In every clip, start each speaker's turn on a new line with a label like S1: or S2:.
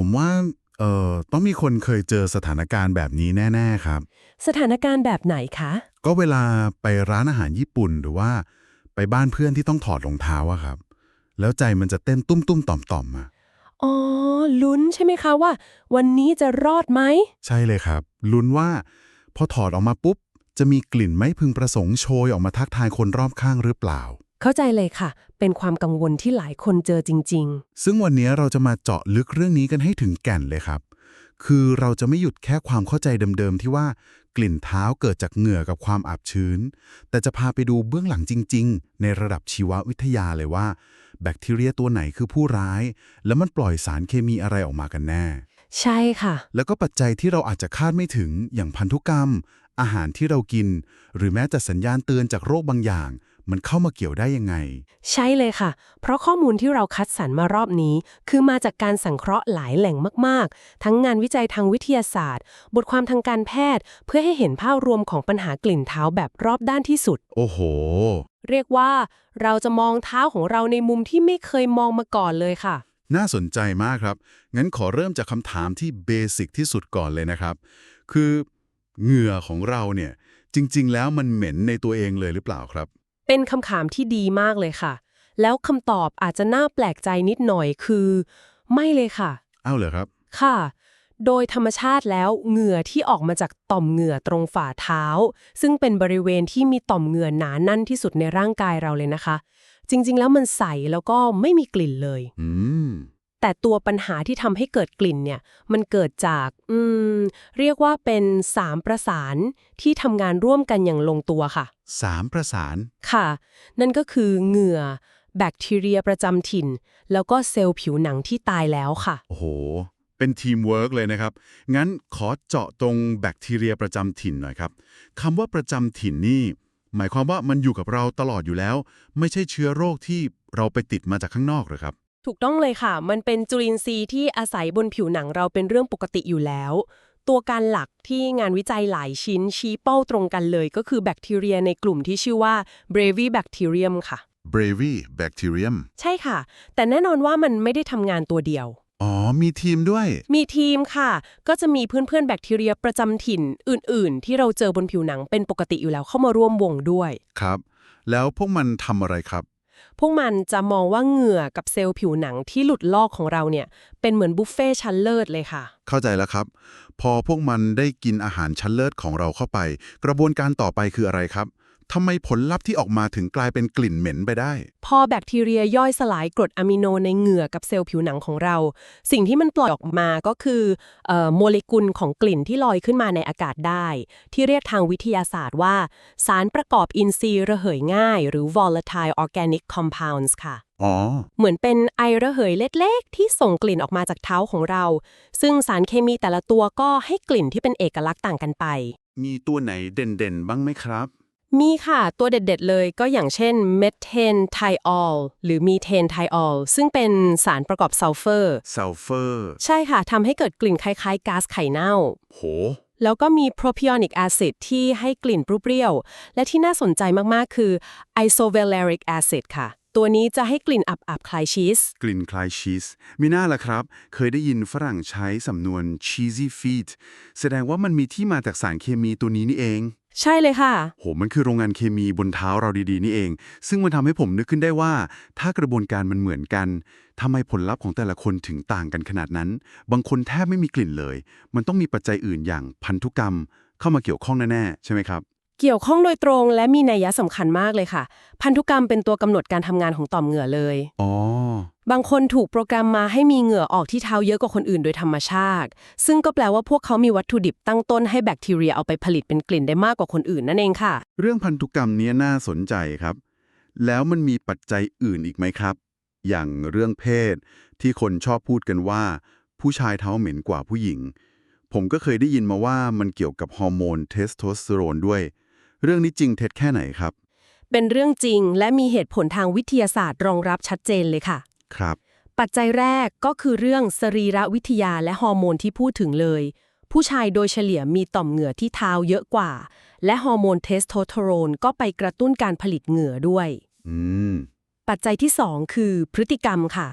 S1: ผมว่าเอ่อต้องมีคนเคยเจอสถานการณ์แบบนี้แน่ ๆ ครับ
S2: สถานการณ์แบบไหนคะ
S1: ก็เวลาไปร้านอาหารญี่ปุ่นหรือว่าไปบ้านเพื่อนที่ต้องถอดรองเท้าอะครับ แล้วใจมันจะเต้นตุ้มๆ ต่อมๆอะ
S2: อ๋อ ลุ้นใช่ไหมคะว่า วันนี้จะรอดไหม
S1: ใช่เลยครับ ลุ้นว่าพอถอดออกมาปุ๊บ จะมีกลิ่นไม่พึงประสงค์โชยออกมาทักทายคนรอบข้างหรือเปล่า
S2: เข้าใจเลยค่ะ เป็นความกังวลที่หลายคนเจอจริง
S1: ซึ่งวันนี้เราจะมาเจาะลึกเรื่องนี้กันให้ถึงแก่นเลยครับ คือเราจะไม่หยุดแค่ความเข้าใจเดิมๆ ที่ว่ากลิ่นเท้าเกิดจากเหงื่อกับความอับชื้น แต่จะพาไปดูเบื้องหลังจริง ๆ ในระดับชีววิทยาเลยว่า แบคทีเรียตัวไหนคือผู้ร้าย แล้วมันปล่อยสารเคมีอะไรออกมากันแน่
S2: ๆใช่ค่ะ
S1: แล้วก็ปัจจัยที่เราอาจจะคาดไม่ถึงอย่างพันธุกรรม อาหารที่เรากิน หรือแม้แต่สัญญาณเตือนจากโรคบางอย่าง มันเข้ามาเกี่ยวได้ยังไง
S2: ใช่เลยค่ะ เพราะข้อมูลที่เราคัดสรรมารอบนี้ คือมาจากการสังเคราะห์หลายแหล่งมาก ๆ ทั้งงานวิจัยทางวิทยาศาสตร์ บทความทางการแพทย์ เพื่อให้เห็นภาพรวมของปัญหากลิ่นเท้าแบบรอบด้านที่สุด
S1: โอ้โห
S2: เรียกว่า เราจะมองเท้าของเราในมุมที่ไม่เคยมองมาก่อนเลยค่ะ
S1: น่าสนใจมากครับ งั้นขอเริ่มจากคำถามที่เบสิกที่สุดก่อนเลยนะครับ คือเหงื่อของเราเนี่ยจริง ๆ แล้วมันเหม็นในตัวเองเลยหรือเปล่าครับ
S2: เป็นคำถามที่ดีมากเลยค่ะ แล้วคำตอบอาจจะน่าแปลกใจนิดหน่อยคือ ไม่เลยค่ะ
S1: อ้าวเหรอครับ
S2: ค่ะ โดยธรรมชาติแล้วเหงื่อที่ออกมาจากต่อมเหงื่อตรงฝ่าเท้า ซึ่งเป็นบริเวณที่มีต่อมเหงื่อหนาแน่นที่สุดในร่างกายเราเลยนะคะ จริง ๆ แล้วมันใสแล้วก็ไม่มีกลิ่นเลย
S1: อืม
S2: แต่ตัวปัญหาที่ทำให้เกิดกลิ่นเนี่ยมันเกิดจากอืมเรียกว่าเป็นสามประสานที่ทำงานร่วมกันอย่างลงตัวค่ะ
S1: สามประสาน
S2: ค่ะ นั่นก็คือเหงื่อ แบคทีเรียประจำถิ่น แล้วก็เซลล์ผิวหนังที่ตายแล้วค่ะ
S1: โอ้โห เป็นทีมเวิร์กเลยนะครับ งั้นขอเจาะตรงแบคทีเรียประจำถิ่นหน่อยครับคำว่าประจำถิ่นนี่ หมายความว่ามันอยู่กับเราตลอดอยู่แล้ว ไม่ใช่เชื้อโรคที่เราไปติดมาจากข้างนอกหรือครับ
S2: ถูกต้องเลยค่ะ มันเป็นจุลินทรีย์ที่อาศัยบนผิวหนังเราเป็นเรื่องปกติอยู่แล้ว ตัวการหลักที่งานวิจัยหลายชิ้นชี้เป้าตรงกันเลย ก็คือแบคทีเรียในกลุ่มที่ชื่อว่า Bravibacterium ค่ะ
S1: Bravibacterium
S2: ใช่ค่ะ แต่แน่นอนว่ามันไม่ได้ทำงานตัวเดียว
S1: อ๋อ มีทีมด้วย
S2: มีทีมค่ะ ก็จะมีเพื่อนๆแบคทีเรียประจำถิ่นอื่น ๆ ที่เราเจอบนผิวหนังเป็นปกติอยู่แล้วเข้ามาร่วมวงด้วย
S1: ครับ แล้วพวกมันทำอะไรครับ
S2: พวกมันจะมองว่าเหงื่อกับเซลล์ผิวหนังที่หลุดลอกของเราเนี่ย เป็นเหมือนบุฟเฟ่ชั้นเลิศเลยค่ะ
S1: เข้าใจแล้วครับ พอพวกมันได้กินอาหารชั้นเลิศของเราเข้าไป กระบวนการต่อไปคืออะไรครับ ทำไมผลลัพธ์ที่ออกมาถึงกลายเป็นกลิ่นเหม็นไปได้
S2: พอแบคทีเรียย่อยสลายกรดอะมิโนในเหงื่อกับเซลล์ผิวหนังของเรา สิ่งที่มันปล่อยออกมาก็คือเอ่อโมเลกุลของกลิ่นที่ลอยขึ้นมาในอากาศได้ ที่เรียกทางวิทยาศาสตร์ว่า สารประกอบอินทรีย์ระเหยง่าย หรือ volatile organic compounds ค่ะ
S1: อ๋อ
S2: เหมือนเป็นไอระเหยเล็กๆ ที่ส่งกลิ่นออกมาจากเท้าของเรา ซึ่งสารเคมีแต่ละตัวก็ให้กลิ่นที่เป็นเอกลักษณ์ต่างกันไป
S1: มีตัวไหนเด่นๆ บ้างไหมครับ
S2: มีค่ะ ตัวเด็ดๆเลยก็อย่างเช่นเมทเทนไทออลหรือมีเทนไทออลซึ่งเป็นสารประกอบซัลเฟอร์
S1: ซัลเฟอร์
S2: ใช่ค่ะทำให้เกิดกลิ่นคล้ายๆก๊าซไข่เน่า
S1: โห
S2: แล้วก็มี propionic acid ที่ให้กลิ่นเปรี้ยวๆและที่น่าสนใจมากๆ คือ isovaleric acid ค่ะ ตัวนี้จะให้กลิ่นอับๆคล้ายชีส
S1: กลิ่นคล้ายชีสมีหน้าละครับ เคยได้ยินฝรั่งใช้สำนวน cheesy feet แสดงว่ามันมีที่มาจากสารเคมีตัวนี้นี่เอง
S2: ใช่เลยค่ะ
S1: โห มันคือโรงงานเคมีบนเท้าเราดีๆ นี่เอง ซึ่งมันทำให้ผมนึกขึ้นได้ว่า ถ้ากระบวนการมันเหมือนกันทำไมผลลัพธ์ของแต่ละคนถึงต่างกันขนาดนั้น บางคนแทบไม่มีกลิ่นเลย มันต้องมีปัจจัยอื่นอย่างพันธุกรรม เข้ามาเกี่ยวข้องแน่ๆใช่ไหมครับ
S2: เกี่ยวข้องโดยตรงและมีนัยสำคัญมากเลยค่ะ พันธุกรรมเป็นตัวกำหนดการทำงานของต่อมเหงื่อเลย
S1: อ๋อ
S2: บางคนถูกโปรแกรมมาให้มีเหงื่อออกที่เท้าเยอะกว่าคนอื่นโดยธรรมชาติ ซึ่งก็แปลว่าพวกเขามีวัตถุดิบตั้งต้นให้แบคทีเรียเอาไปผลิตเป็นกลิ่นได้มากกว่าคนอื่นนั่นเองค่ะ
S1: เรื่องพันธุกรรมเนี้ยน่าสนใจครับ แล้วมันมีปัจจัยอื่นอีกไหมครับ อย่างเรื่องเพศ ที่คนชอบพูดกันว่า ผู้ชายเท้าเหม็นกว่าผู้หญิง ผมก็เคยได้ยินมาว่ามันเกี่ยวกับฮอร์โมนเทสโทสเตอโรนด้วย เรื่องนี้จริงเท็จแค่ไหนครับ
S2: เป็นเรื่องจริงและมีเหตุผลทางวิทยาศาสตร์รองรับชัดเจนเลยค่ะ
S1: ครับ
S2: ปัจจัยแรกก็คือเรื่องสรีรวิทยาและฮอร์โมนที่พูดถึงเลย ผู้ชายโดยเฉลี่ยมีต่อมเหงื่อที่เท้าเยอะกว่า และฮอร์โมนเทสโทสเตอโรนก็ไปกระตุ้นการผลิตเหงื่อด้วย
S1: อืม
S2: ปัจจัยที่ 2 คือพฤติกรรมค่ะ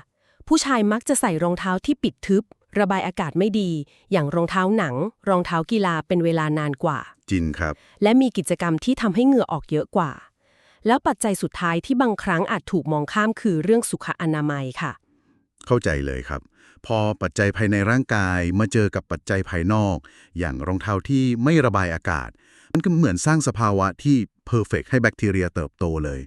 S2: ผู้ชายมักจะใส่รองเท้าที่ปิดทึบ ระบายอากาศไม่ดี อย่างรองเท้าหนัง รองเท้ากีฬาเป็นเวลานานกว่า
S1: จินครับ
S2: และมีกิจกรรมที่ทำให้เหงื่อออกเยอะกว่า แล้วปัจจัยสุดท้ายที่บางครั้งอาจถูกมองข้ามคือเรื่องสุขอนามัยค่ะ
S1: เข้าใจเลยครับ พอปัจจัยภายในร่างกายมาเจอกับปัจจัยภายนอก อย่างรองเท้าที่ไม่ระบายอากาศ มันก็เหมือนสร้างสภาวะที่เพอร์เฟกให้แบคทีเรียเติบโตเลย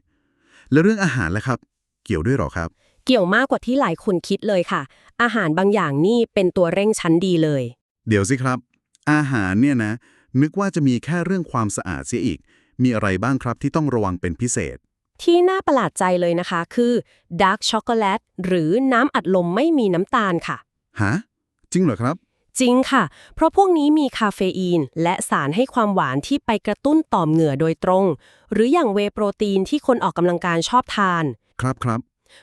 S1: แล้วเรื่องอาหารล่ะครับ เกี่ยวด้วยเหรอครับ
S2: เกี่ยวมากกว่าที่หลายคนคิดเลยค่ะ อาหารบางอย่างนี่เป็นตัวเร่งชั้นดีเลย
S1: เดี๋ยวสิครับ อาหารเนี่ยนะ นึกว่าจะมีแค่เรื่องความสะอาดเสียอีก มีอะไรบ้างครับที่ต้องระวังเป็นพิเศษ
S2: ที่น่าประหลาดใจเลยนะคะคือดาร์กช็อกโกแลตหรือน้ำอัดลมไม่มีน้ำตาลค่ะ
S1: ฮะจริงเหรอครับ
S2: จริงค่ะ เพราะพวกนี้มีคาเฟอีน และสารให้ความหวานที่ไปกระตุ้นต่อมเหงื่อโดยตรง หรืออย่างเวย์โปรตีนที่คนออกกำลังกายชอบทาน
S1: ครับครับ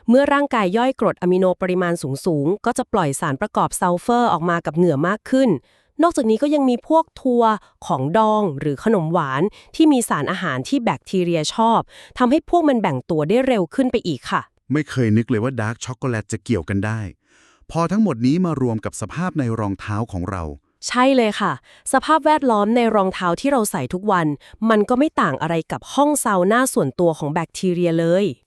S2: เมื่อร่างกายย่อยกรดอะมิโนปริมาณสูงๆ ก็จะปล่อยสารประกอบซัลเฟอร์ออกมากับเหงื่อมากขึ้น นอกจากนี้ก็ยังมีพวกทัวร์ของดองหรือขนมหวานที่มีสารอาหารที่แบคทีเรียชอบทำให้พวกมันแบ่งตัวได้เร็วขึ้นไปอีกค่ะ
S1: ไม่เคยนึกเลยว่าดาร์กช็อกโกแลตจะเกี่ยวกันได้ พอทั้งหมดนี้มารวมกับสภาพในรองเท้าของเรา
S2: ใช่เลยค่ะ สภาพแวดล้อมในรองเท้าที่เราใส่ทุกวัน มันก็ไม่ต่างอะไรกับห้องซาวน่าส่วนตัวของแบคทีเรียเลย
S1: อือหือ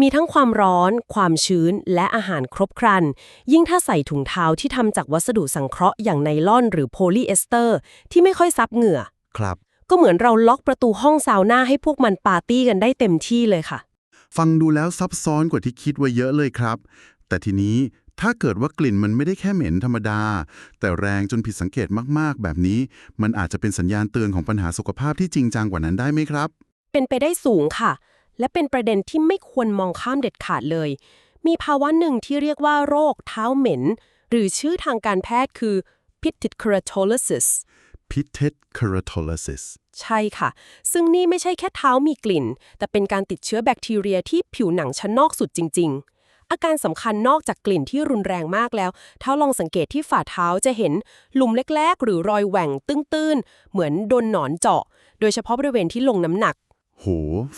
S2: มีทั้งความร้อน ความชื้น และอาหารครบครัน ยิ่งถ้าใส่ถุงเท้าที่ทำจากวัสดุสังเคราะห์อย่างไนลอนหรือโพลีเอสเตอร์ ที่ไม่ค่อยซับเหงื่อ
S1: ครับ
S2: ก็เหมือนเราล็อกประตูห้องซาวน่าให้พวกมันปาร์ตี้กันได้เต็มที่เลยค่ะ
S1: ฟังดูแล้วซับซ้อนกว่าที่คิดไว้เยอะเลยครับ แต่ทีนี้ถ้าเกิดว่ากลิ่นมันไม่ได้แค่เหม็นธรรมดา แต่แรงจนผิดสังเกตมากๆ แบบนี้ มันอาจจะเป็นสัญญาณเตือนของปัญหาสุขภาพที่จริงจังกว่านั้นได้ไหมครับ
S2: เป็นไปได้สูงค่ะ และเป็นประเด็นที่ไม่ควรมองข้ามเด็ดขาดเลย มีภาวะหนึ่งที่เรียกว่าโรคเท้าเหม็น หรือชื่อทางการแพทย์คือ pitted keratolysis
S1: pitted keratolysis
S2: ใช่ค่ะ ซึ่งนี่ไม่ใช่แค่เท้ามีกลิ่น แต่เป็นการติดเชื้อแบคทีเรียที่ผิวหนังชั้นนอกสุดจริง ๆ อาการสำคัญนอกจากกลิ่นที่รุนแรงมากแล้ว ถ้าลองสังเกตที่ฝ่าเท้าจะเห็นหลุมเล็ก ๆ หรือรอยแหว่งตื้นๆ เหมือนโดนหนอนเจาะ โดยเฉพาะบริเวณที่ลงน้ำหนัก
S1: โห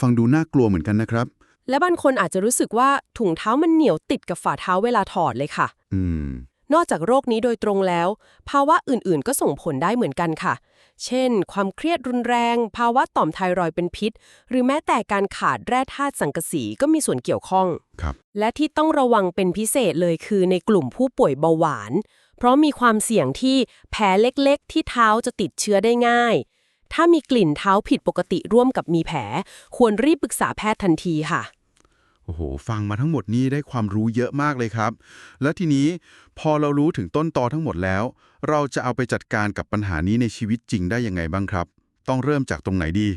S1: ฟังดูน่ากลัวเหมือนกันนะครับ
S2: และบางคนอาจจะรู้สึกว่าถุงเท้ามันเหนียวติดกับฝ่าเท้าเวลาถอดเลยค่ะ
S1: อืม
S2: นอกจากโรคนี้โดยตรงแล้ว ภาวะอื่นๆ ก็ส่งผลได้เหมือนกันค่ะ เช่น ความเครียดรุนแรง ภาวะต่อมไทรอยด์เป็นพิษ หรือแม้แต่การขาดแร่ธาตุสังกะสีก็มีส่วนเกี่ยวข้อง
S1: ครับ
S2: และที่ต้องระวังเป็นพิเศษเลยคือในกลุ่มผู้ป่วยเบาหวาน เพราะมีความเสี่ยงที่แผลเล็กๆ ที่เท้าจะติดเชื้อได้ง่าย ถ้ามีกลิ่นเท้าผิดปกติร่วมกับมีแผล ควรรีบปรึกษาแพทย์ทันทีค่ะ
S1: โอ้โห ฟังมาทั้งหมดนี้ได้ความรู้เยอะมากเลยครับ และทีนี้พอเรารู้ถึงต้นตอทั้งหมดแล้ว เราจะเอาไปจัดการกับปัญหานี้ในชีวิตจริงได้ยังไงบ้างครับ ต้องเริ่มจากตรงไหนดี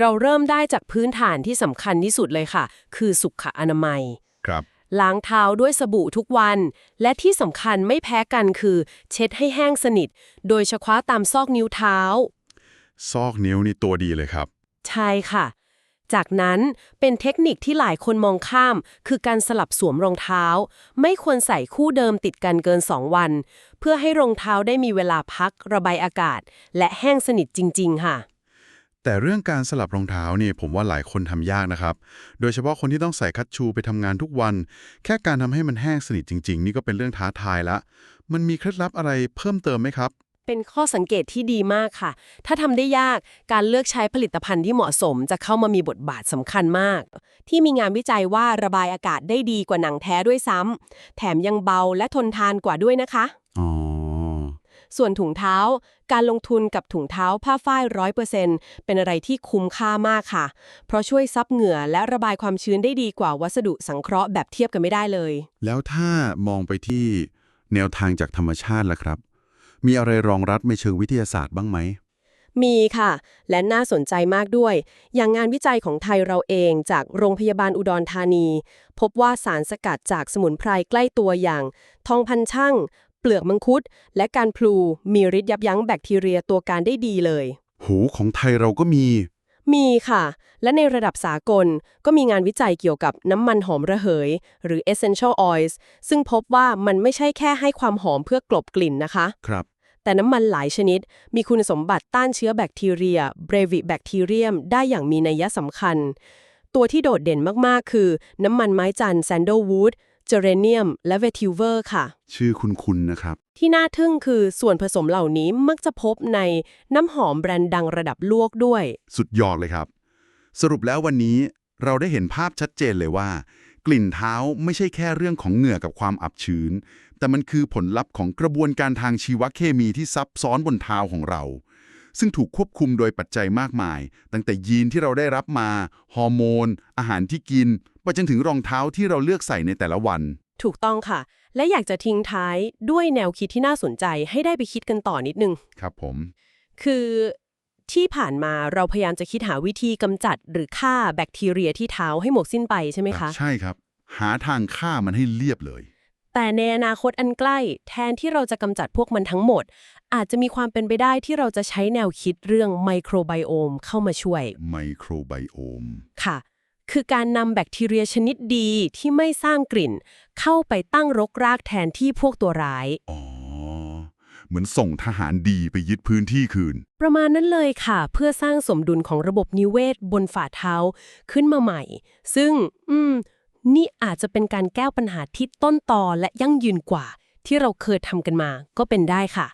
S2: เราเริ่มได้จากพื้นฐานที่สำคัญที่สุดเลยค่ะ คือสุขอนามัย
S1: ครับ
S2: ล้างเท้าด้วยสบู่ทุกวัน และที่สำคัญไม่แพ้กันคือ เช็ดให้แห้งสนิท โดยเฉพาะตามซอกนิ้วเท้า
S1: ซอกนิ้วนี่ตัวดีเลยครับ
S2: ใช่ค่ะ จากนั้นเป็นเทคนิคที่หลายคนมองข้าม คือการสลับสวมรองเท้า ไม่ควรใส่คู่เดิมติดกันเกิน 2 วัน เพื่อให้รองเท้าได้มีเวลาพัก ระบายอากาศ และแห้งสนิทจริง ๆ ค่ะ
S1: แต่เรื่องการสลับรองเท้านี่ผมว่าหลายคนทำยากนะครับ โดยเฉพาะคนที่ต้องใส่คัตชูไปทำงานทุกวัน แค่การทำให้มันแห้งสนิทจริง ๆ นี่ก็เป็นเรื่องท้าทายละ มันมีเคล็ดลับอะไรเพิ่มเติมไหมครับ
S2: เป็นข้อสังเกตที่ดีมากค่ะ ถ้าทำได้ยากการเลือกใช้ผลิตภัณฑ์ที่เหมาะสมจะเข้ามามีบทบาทสำคัญมาก ที่มีงานวิจัยว่าระบายอากาศได้ดีกว่าหนังแท้ด้วยซ้ำแถมยังเบาและทนทานกว่าด้วยนะคะ
S1: อ๋อ
S2: ส่วนถุงเท้า การลงทุนกับถุงเท้าผ้าฝ้ายร้อยเปอร์เซ็นต์เป็นอะไรที่คุ้มค่ามากค่ะ เพราะช่วยซับเหงื่อและระบายความชื้นได้ดีกว่าวัสดุสังเคราะห์แบบเทียบกันไม่ได้เลย
S1: แล้วถ้ามองไปที่แนวทางจากธรรมชาติล่ะครับ มีอะไรรองรับในเชิงวิทยาศาสตร์บ้างไหม
S2: มีค่ะ และน่าสนใจมากด้วย อย่างงานวิจัยของไทยเราเองจากโรงพยาบาลอุดรธานี พบว่าสารสกัดจากสมุนไพรใกล้ตัวอย่าง ทองพันช่างเปลือกมังคุด และการพลูมีฤทธิ์ยับยั้งแบคทีเรียตัวการได้ดีเลย
S1: หูของไทยเราก็มี
S2: มีค่ะ และในระดับสากลก็มีงานวิจัยเกี่ยวกับน้ำมันหอมระเหย หรือ essential oils ซึ่งพบว่ามันไม่ใช่แค่ให้ความหอมเพื่อกลบกลิ่นนะคะ
S1: ครับ
S2: แต่น้ำมันหลายชนิด มีคุณสมบัติต้านเชื้อแบคทีเรียเบรวิแบคทีเรียมได้อย่างมีนัยสำคัญ ตัวที่โดดเด่นมาก ๆ คือ น้ำมันไม้จันท ร์แซนโดลวูดเจเรเนียม และเวทิวเวอร์ค่ะ
S1: ชื่อคุณๆนะครับ
S2: ที่น่าทึ่งคือส่วนผสมเหล่านี้มักจะพบในน้ำหอมแบรนด์ดังระดับโลกด้วย
S1: สุดยอดเลยครับ สรุปแล้ววันนี้เราได้เห็นภาพชัดเจนเลยว่า กลิ่นเท้าไม่ใช่แค่เรื่องของเหงื่อกับความอับชื้น แต่มันคือผลลัพธ์ของกระบวนการทางชีวเคมีที่ซับซ้อนบนเท้าของเรา ซึ่งถูกควบคุมโดยปัจจัยมากมาย ตั้งแต่ยีนที่เราได้รับมา ฮอร์โมน อาหารที่กิน ไปจนถึงรองเท้าที่เราเลือกใส่ในแต่ละวัน
S2: ถูกต้องค่ะ และอยากจะทิ้งท้ายด้วยแนวคิดที่น่าสนใจให้ได้ไปคิดกันต่อนิดนึง
S1: ครับผม
S2: คือที่ผ่านมาเราพยายามจะคิดหาวิธีกำจัดหรือฆ่าแบคทีเรียที่เท้าให้หมดสิ้นไปใช่ไหมคะ
S1: ใช่ครับ หาทางฆ่ามันให้เรียบเลย
S2: แต่ในอนาคตอันใกล้ แทนที่เราจะกำจัดพวกมันทั้งหมด อาจจะมีความเป็นไปได้ที่เราจะใช้แนวคิดเรื่องไมโครไบโอมเข้ามาช่วย
S1: ไมโครไบโอม
S2: ค่ะ คือการนำแบคทีเรียชนิดดีที่ไม่สร้างกลิ่น เข้าไปตั้งรกรากแทนที่พวกตัวร้าย
S1: อ๋อ เหมือนส่งทหารดีไปยึดพื้นที่คืน
S2: ประมาณนั้นเลยค่ะ เพื่อสร้างสมดุลของระบบนิเวศบนฝ่าเท้าขึ้นมาใหม่ ซึ่ง อืม นี่อาจจะเป็นการแก้ปัญหาที่ต้นตอและยั่งยืนกว่า ที่เราเคยทำกันมาก็เป็นได้ค่ะ